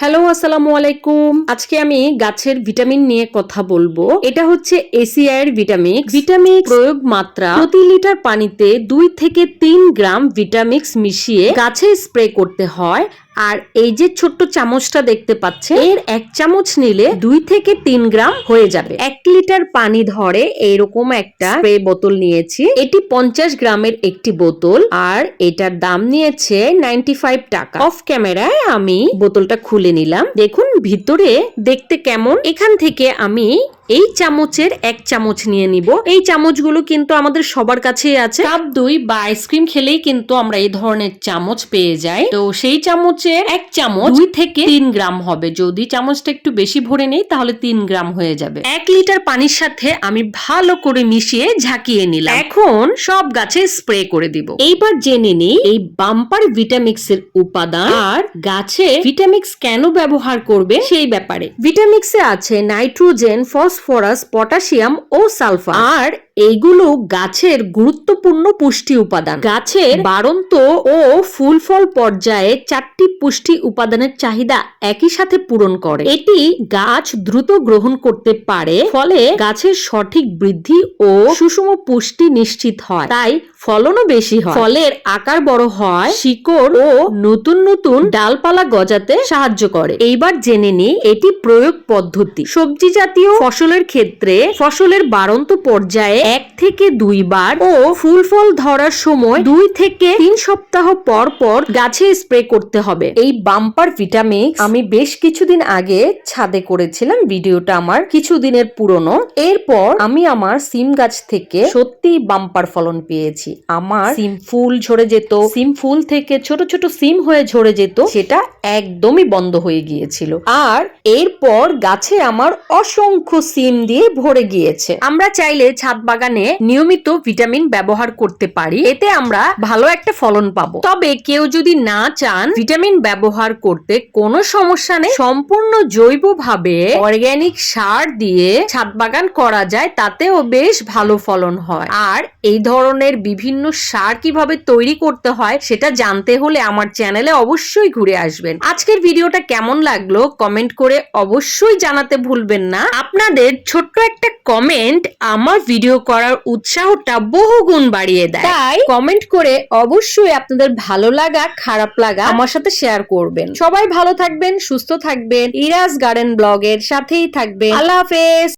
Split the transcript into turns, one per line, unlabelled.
Hello, আসসালামু আলাইকুম। আজকে আমি গাছের ভিটামিন নিয়ে কথা বলব। এটা হচ্ছে এসিআইয়ের ভিটামিক্স ভিটামিক্স প্রয়োগ মাত্রা প্রতি লিটার পানিতে দুই থেকে তিন গ্রাম ভিটামিক্স মিশিয়ে গাছে স্প্রে করতে হয়। আর এই যে ছোট্ট চামচটা দেখতে পাচ্ছে, এর এক চামচ নিলে দুই থেকে তিন গ্রাম হয়ে যাবে। এক লিটার পানি ধরে এইরকম একটা স্প্রে বোতল নিয়েছি। এটি পঞ্চাশ গ্রামের একটি বোতল আর এটার দাম নিয়েছে নাইনটি ফাইভ টাকা। অফ ক্যামেরায় আমি বোতলটা খুলে নিলাম। দেখুন ভিতরে দেখতে কেমন। এখান থেকে আমি এই চামচের এক চামচ নিয়ে নিব। এই চামচগুলো কিন্তু আমাদের সবার কাছেই আছে। কাপ দুই বা আইসক্রিম খেলেই কিন্তু আমরা এই ধরনের চামচ পেয়ে যাই। তো সেই চামচের এক চামচ দুই থেকে তিন গ্রাম হবে। যদি চামচটা একটু বেশি ভরে নেই, তাহলে তিন গ্রাম হয়ে যাবে। এক লিটার পানির সাথে আমি ভালো করে মিশিয়ে ঝাঁকিয়ে নিলাম। এখন সব গাছে স্প্রে করে দিব। এইবার জেনে নিই এই বাম্পার ভিটামিক্স এর উপাদান আর গাছে ভিটামিক্স কেন ব্যবহার করবে সেই ব্যাপারে। ভিটামিক্সে আছে নাইট্রোজেন ফসফরাস পটাশিয়াম ও সালফার আর এইগুলো গাছের গুরুত্বপূর্ণ পুষ্টি উপাদান। গাছের বাড়ন্ত ও ফুল ফল পর্যায়ে চারটি পুষ্টি উপাদানের চাহিদা একই সাথে পূরণ করে। এটি গাছ দ্রুত গ্রহণ করতে পারে, ফলে গাছের সঠিক বৃদ্ধি ও সুষম পুষ্টি নিশ্চিত হয়, তাই ফলনও বেশি হয়। ফলের আকার বড় হয়, শিকড় ও নতুন নতুন ডালপালা গজাতে সাহায্য করে। এইবার জেনে নিই এটি প্রয়োগ পদ্ধতি। সবজি জাতীয় ফসলের ক্ষেত্রে ফসলের বাড়ন্ত পর্যায়ে এক থেকে দুইবার ও ফুল ফল ধরার সময় দুই থেকে তিন সপ্তাহ পর পর গাছে স্প্রে করতে হবে। এই বাম্পার ভিটামিন আমি বেশ কিছুদিন আগে ছাদে করেছিলাম, ভিডিওটা আমার কিছুদিনের পুরনো। এরপর আমি আমার সিম গাছ থেকে সত্যি বাম্পার ফলন পেয়েছি। আমার সিম ফুল ঝরে যেত, সিম ফুল থেকে ছোট ছোট সিম হয়ে ঝরে যেত, সেটা একদমই বন্ধ হয়ে গিয়েছিল। আর এরপর গাছে আমার অসংখ্য সিম দিয়ে ভরে গিয়েছে। আমরা চাইলে ছাদ বাগানে নিয়মিত ভিটামিন ব্যবহার করতে পারি। এতে আমরা ভালো একটা ফলন পাবো। তবে কেউ যদি না চান ভিটামিন ব্যবহার করতে, কোনো সমস্যা নেই। সম্পূর্ণ জৈবভাবে অর্গানিক সার দিয়ে ছাদ বাগান করা যায়, তাতেও বেশ ভালো ফলন হয়। আর এই ধরনের বিভিন্ন সার কীভাবে তৈরি করতে হয়, সেটা জানতে হলে আমার চ্যানেলে অবশ্যই ঘুরে আসবেন। আজকের ভিডিওটা কেমন লাগল, কমেন্ট করে অবশ্যই জানাতে ভুলবেন না। আপনাদের ছোট্ট একটা কমেন্ট আমার ভিডিও করার উৎসাহটা বহুগুণ বাড়িয়ে দেয়। তাই কমেন্ট করে অবশ্যই আপনাদের ভালো লাগা খারাপ লাগা আমার সাথে শেয়ার করবেন। সবাই ভালো থাকবেন সুস্থ থাকবেন। ইরাজ গার্ডেন ব্লগের সাথেই থাকবেন। আল্লাহ হাফেজ।